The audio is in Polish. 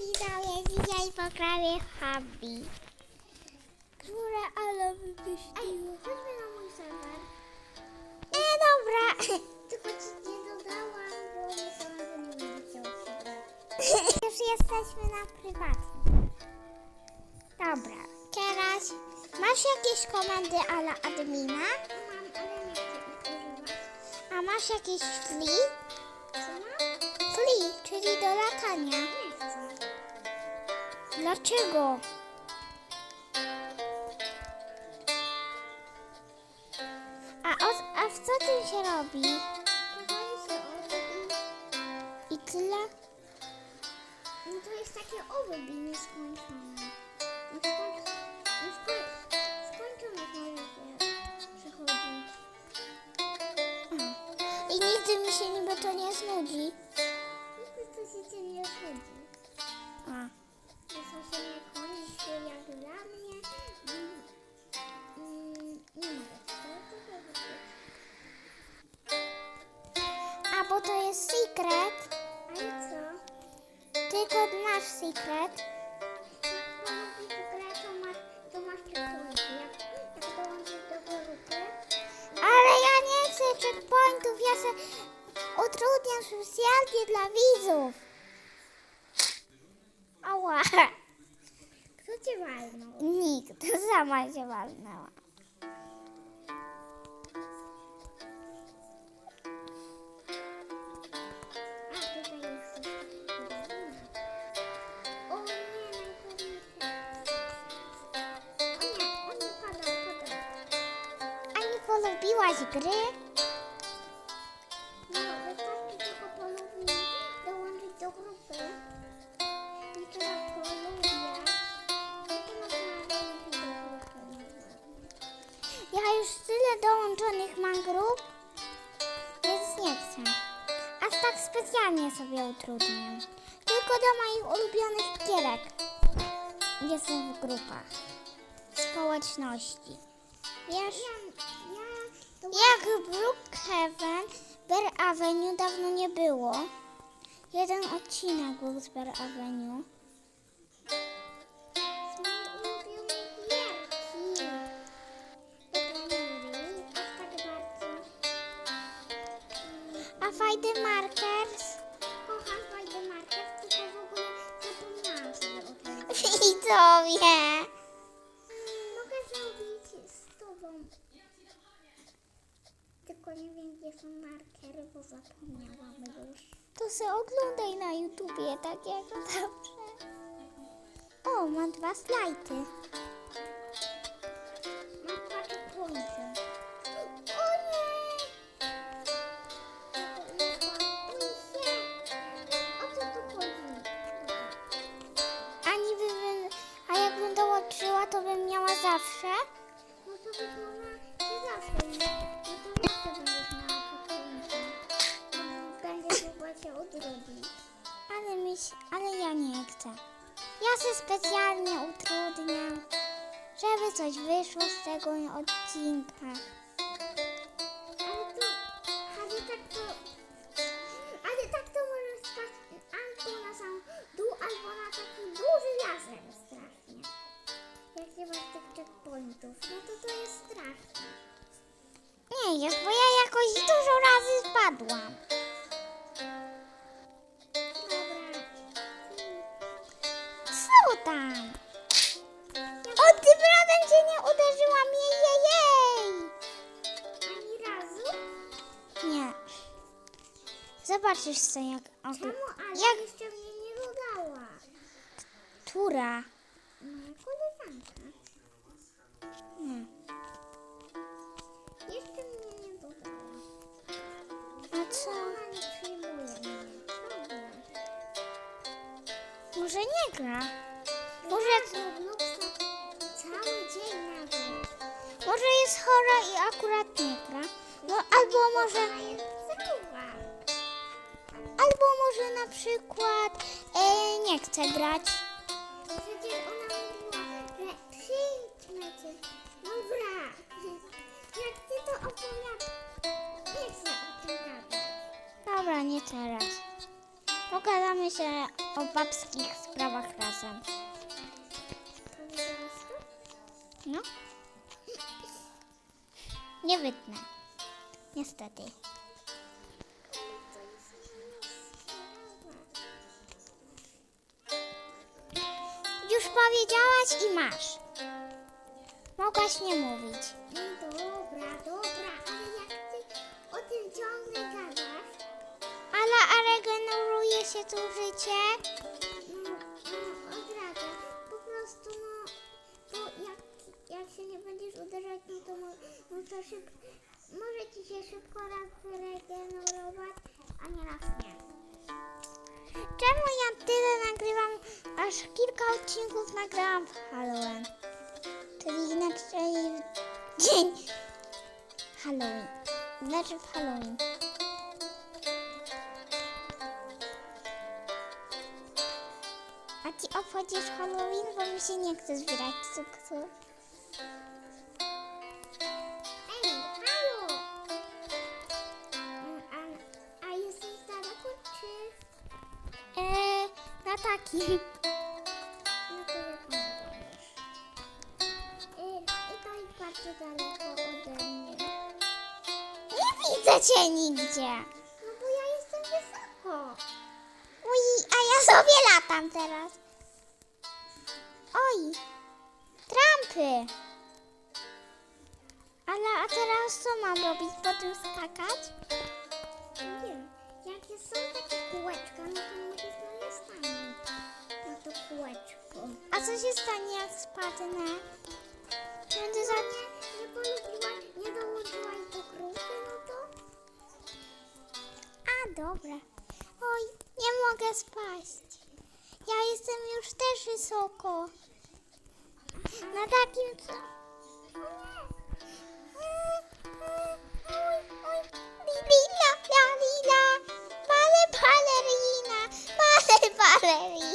widzowie, dzisiaj poprawię hobby. Które ale wymyśliła. Ej, chodźmy na mój serwer. Nie, dobra. Tylko ci nie dodałam, bo myślałam, że nie chciał Już jesteśmy na prywatnym. Dobra, teraz masz jakieś komendy ala admina? Mam, ale nie chcę ich używać. A masz jakieś flea? Co mam? Flea, czyli do latania. Dlaczego? A, o, a w co tym się robi? I tyle? No to jest takie owobi nieskończone. I nigdy mi się niby to nie znudzi. Nigdy to się nie znudzi. A. To są się nie kończy jak dla mnie. Mm, mm, nie mogę tego powiedzieć. A bo to jest secret. Ale co? Tylko masz secret. Ale ja nie chcę checkpointów. Ja se utrudniam specjalnie dla widzów. Ała. Kto cię walnął? Nikt. Sama się walnęła. A, tutaj jest tyle dołączonych mam grup, więc nie chcę. Aż tak specjalnie sobie utrudniam. Tylko do moich ulubionych gierek. Jestem w grupach społeczności. Wiesz, jak Brookhaven, Bear Avenue dawno nie było. Jeden odcinek był z Bear Avenue. Fajdy Markers? Kocham Fajdy Markers, tylko w ogóle zapomniałam sobie o tym. Widzowie! Mogę zrobić z tobą. Tylko nie wiem, gdzie są markery, bo zapomniałam już. To se oglądaj na YouTubie, tak jak zawsze. O, mam dwa slajdy. To bym miała zawsze? No to byś miała nie zawsze. No to zawsze będziesz miała checkpointy. Będziesz mogła się odrobić. Ale, mi ale ja nie chcę. Ja się specjalnie utrudniam, żeby coś wyszło z tego odcinka. Tam? O, tym razem cię nie uderzyłam, jej, jej, jej! Ani razu? Nie. Zobaczysz co jak... Czemu Ala jak... jeszcze mnie nie dodała? Która? Moja koleżanka. Nie. Jeszcze mnie nie dodała. A co? Ona nie przyjmuje mnie. Może nie gra? Może... Cały dzień. Może jest chora i akurat nie gra. No albo może... Albo może na przykład e, nie chce grać. Przecież ona mówiła, że przyjdźmy cię. Dobra. Jak ty to opowiadasz, nie chcę o tym gadać. Dobra, nie teraz. Pogadamy się o babskich sprawach razem. No. Nie wytnę. Niestety. Już powiedziałaś i masz. Mogłaś nie mówić. Dobra, dobra, ale jak ty o tym ciągle gadasz, Ale a regeneruje się tu życie? To może ci się szybko regenerować, a nie raz nie. Czemu ja tyle nagrywam, aż kilka odcinków nagrałam w Halloween? Czyli inaczej w dzień Halloween. Znaczy w Halloween. A ci obchodzisz Halloween, bo mi się nie chce zbierać cukru. Jest bardzo daleko ode mnie. Nie widzę cię nigdzie. No bo ja jestem wysoko. Uj, a ja sobie latam teraz. Oj, trampy. Ale a teraz co mam robić? Po tym skakać? Nie, jak jest- są takie kółeczka, no to stanąć. Na to A co się stanie jak spadnę? Będę za... Nie, nie polubiłaś, nie dołożyłaś do grupy, no to... A, dobra. Oj, nie mogę spaść. Ja jestem już też wysoko. Na takim co... Lila, la, lila. Bale, balerina. Bale, balerina.